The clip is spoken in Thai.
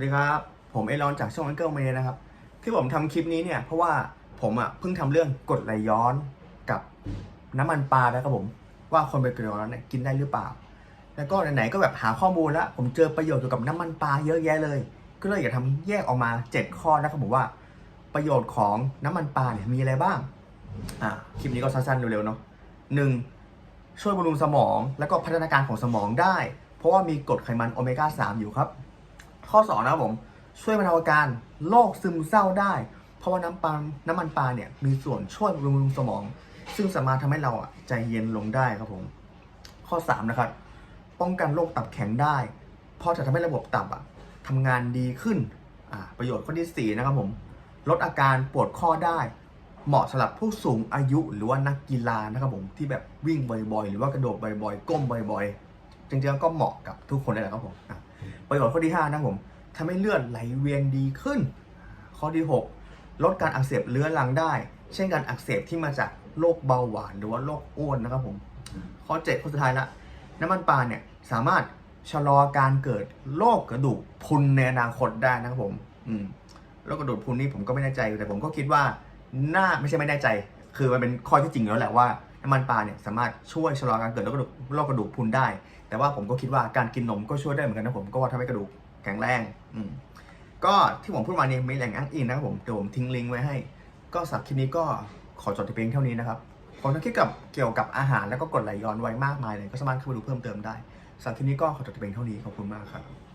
วัสดีครับ ผมเอรอนจากช่องอันเกิลเมย์นะครับ ที่ผมทำคลิปนี้เนี่ยเพราะว่าผมอะเพิ่งทำเรื่องกรดไหลย้อนกับน้ำมันปลาไปครับผม ว่าคนเป็นกรดไหลย้อนเนี่ยกินได้หรือเปล่า แล้วก็ไหนๆก็แบบหาข้อมูลแล้ว ผมเจอประโยชน์เกี่ยวกับน้ำมันปลาเยอะแยะเลย ก็เลยอยากทำแยกออกมา 7 ข้อนะครับผมว่า ประโยชน์ของน้ำมันปลาเนี่ยมีอะไรบ้างอะคลิปนี้ก็สั้นๆเร็วๆเนาะหนึ่งช่วยบำรุงสมอง แล้วก็พัฒนาการของสมองได้ เพราะว่ามีกรดไขมันโอเมก้า3อยู่ครับ ข้อ 2 นะครับผม ช่วยบรรเทาอาการโรคซึมเศร้าได้ เพราะว่าน้ำปลาน้ำมันปลาเนี่ยมีส่วนช่วยบำรุงสมอง ซึ่งสามารถทำให้เราอะใจเย็นลงได้ครับผม ข้อ 3 นะครับ ป้องกันโรคตับแข็งได้ เพราะจะทำให้ระบบตับอะทำงานดีขึ้นอ่าประโยชน์ข้อที่ 4 นะครับผม ลดอาการปวดข้อได้ เหมาะสำหรับผู้สูงอายุหรือว่านักกีฬานะครับผมที่แบบวิ่งบ่อยๆ หรือว่ากระโดดบ่อยๆ ก้มบ่อยๆ จริงๆก็เหมาะกับทุกคนเลยนะครับผม ประโยชน์ข้อที่5นะผมทำให้เลือดไหลเวียนดีขึ้น ข้อที่ 6 ลดการอักเสบเรื้อรังได้ เช่นการอักเสบที่มาจากโรคเบาหวานหรือว่าโรคอ้วนนะครับผมข้อ7ข้อสุดท้ายละน้ำมันปลาเนี่ยสามารถชะลอการเกิดโรคกระดูกพุนในอนาคตได้นะครับผมอืมโรคกระดูกพุนนี่ผมก็ไม่แน่ใจแต่ผมก็คิดว่าน่าไม่ใช่ไม่แน่ใจ คือมันเป็นข้อที่จริงแล้วแหละว่า น้ำมันปลาเนี่ยสามารถช่วยชะลอการเกิดโรคกระดูกโรคกระดูกพรุนได้ แต่ว่าผมก็คิดว่าการกินนมก็ช่วยได้เหมือนกันนะผมก็ว่าทำให้กระดูกแข็งแรงอืมก็ที่ผมพูดมาเนี่ยมีแหล่งอ้างอิงนะครับผมเดี๋ยวผมทิ้งลิงก์ไว้ให้ ก็สำหรับคลิปนี้ก็ขอจบแต่เพียงเท่านี้นะครับผมจะคิดกับเกี่ยวกับอาหารแล้วก็กดไหลย้อนไว้มากมายเลยก็สามารถเข้าไปดูเพิ่มเติมได้สำหรับคลิปนี้ก็ขอจบแต่เพียงเท่านี้ขอบคุณมากครับ